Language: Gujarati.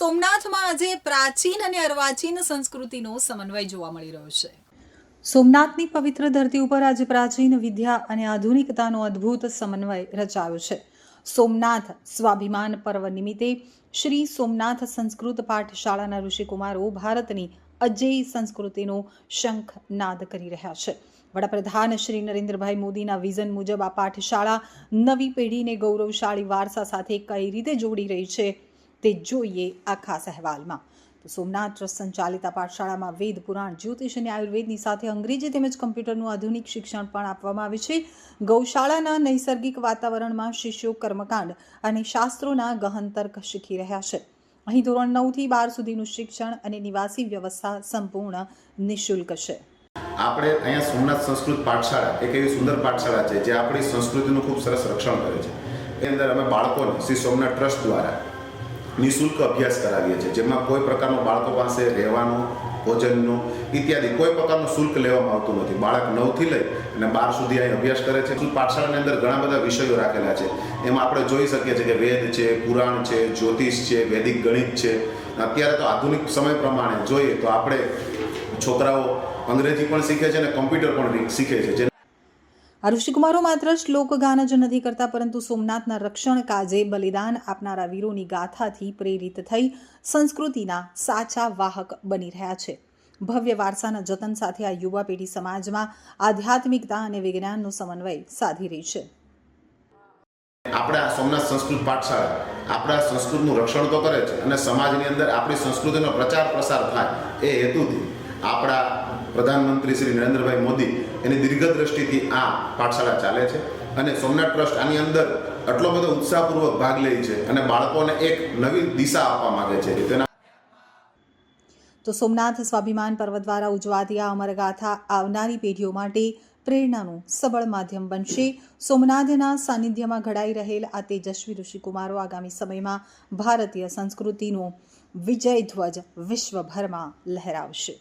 સોમનાથમાં આજે પ્રાચીન અને અર્વાચીન સંસ્કૃતિનો સમન્વય જોવા મળી રહ્યો છે. સોમનાથની પવિત્ર ધરતી ઉપર આજે પ્રાચીન વિદ્યા અને આધુનિકતાનો અદ્ભુત સમન્વય રચાયો છે. સોમનાથ સ્વાભિમાન પર્વ નિમિત્તે શ્રી સોમનાથ સંસ્કૃત પાઠશાળાના ઋષિકુમારો ભારતની અજેય સંસ્કૃતિનો શંખ નાદ કરી રહ્યા છે. વડાપ્રધાન શ્રી નરેન્દ્રભાઈ મોદીના વિઝન મુજબ આ પાઠશાળા નવી પેઢીને ગૌરવશાળી વારસા સાથે કઈ રીતે જોડી રહી છે તે જોઈએ આ ખાસ અહેવાલમાં. તો સોમનાથ ટ્રસ્ટ સંચાલિત આ પાઠશાળામાં વેદ, પુરાણ, જ્યોતિષ અને આયુર્વેદની સાથે અંગ્રેજી તેમજ કમ્પ્યુટરનું આધુનિક શિક્ષણ પણ આપવામાં આવે છે. ગૌશાળાના નૈસર્ગિક વાતાવરણમાં શિષ્યો કર્મકાંડ અને શાસ્ત્રોના ગહન તર્ક શીખી રહ્યા છે. અહીં ધોરણ નવથી બાર સુધીનું શિક્ષણ અને નિવાસી વ્યવસ્થા સંપૂર્ણ નિઃશુલ્ક છે. આપણે અહીંયા સોમનાથ સંસ્કૃત પાઠશાળા, એક એવી સુંદર પાઠશાળા છે જે આપણી સંસ્કૃતિનું ખૂબ સરસ રક્ષણ કરે છે. એ અંદર અમે બાળકોને શ્રી સોમનાથ ટ્રસ્ટ દ્વારા નિઃશુલ્ક અભ્યાસ કરાવીએ છીએ. જેમાં કોઈ પ્રકારનો બાળકો પાસે રહેવાનો, ભોજનનો ઇત્યાદિ કોઈ પ્રકારનું શુલ્ક લેવામાં આવતું નથી. બાળક નવથી લઈ અને બાર સુધી અહીં અભ્યાસ કરે છે. પાઠશાળાની અંદર ઘણા બધા વિષયો રાખેલા છે. એમાં આપણે જોઈ શકીએ છીએ કે વેદ છે, પુરાણ છે, જ્યોતિષ છે, વૈદિક ગણિત છે. અત્યારે તો આધુનિક સમય પ્રમાણે જોઈએ તો આપણે છોકરાઓ અંગ્રેજી પણ શીખે છે અને કમ્પ્યુટર પણ શીખે છે. આ ઋષિકુમારો માત્ર શ્લોકગાન જ નથી કરતા, પરંતુ સોમનાથના રક્ષણ કાજે બલિદાન આપનારા વીરોની ગાથાથી પ્રેરિત થઈ સંસ્કૃતિના સાચા વાહક બની રહ્યા છે. ભવ્ય વારસાના જતન સાથે આ યુવા પેઢી સમાજમાં આધ્યાત્મિકતા અને વિજ્ઞાનનો સમન્વય સાધી રહી છે. આપણા સોમનાથ સંસ્કૃત પાઠશાળા આપણા સંસ્કૃતનું રક્ષણ તો કરે છે અને સમાજની અંદર આપણી સંસ્કૃતિનો પ્રચાર પ્રસાર થાય એ હેતુથી આપણા પ્રધાનમંત્રી શ્રી નરેન્દ્રભાઈ મોદી એની દીર્ઘ દ્રષ્ટિથી આ પાઠશાળા ચાલે છે અને સોમનાથ ટ્રસ્ટ આની અંદર આટલો બધો ઉત્સાહપૂર્વક ભાગ લે છે અને બાળકોને એક નવી દિશા આપવા માંગે છે. તેના તો સોમનાથ સ્વાભિમાન પર્વ દ્વારા ઉજવાતી આ અમરગાથા આવનારી પેઢીઓ માટે પ્રેરણાનું સબળ માધ્યમ બનશે. સોમનાથના સાનિધ્યમાં ઘડાઈ રહેલ આ તેજસ્વી ઋષિકુમારો આગામી સમયમાં ભારતીય સંસ્કૃતિનો વિજય ધ્વજ વિશ્વભરમાં લહેરાવશે.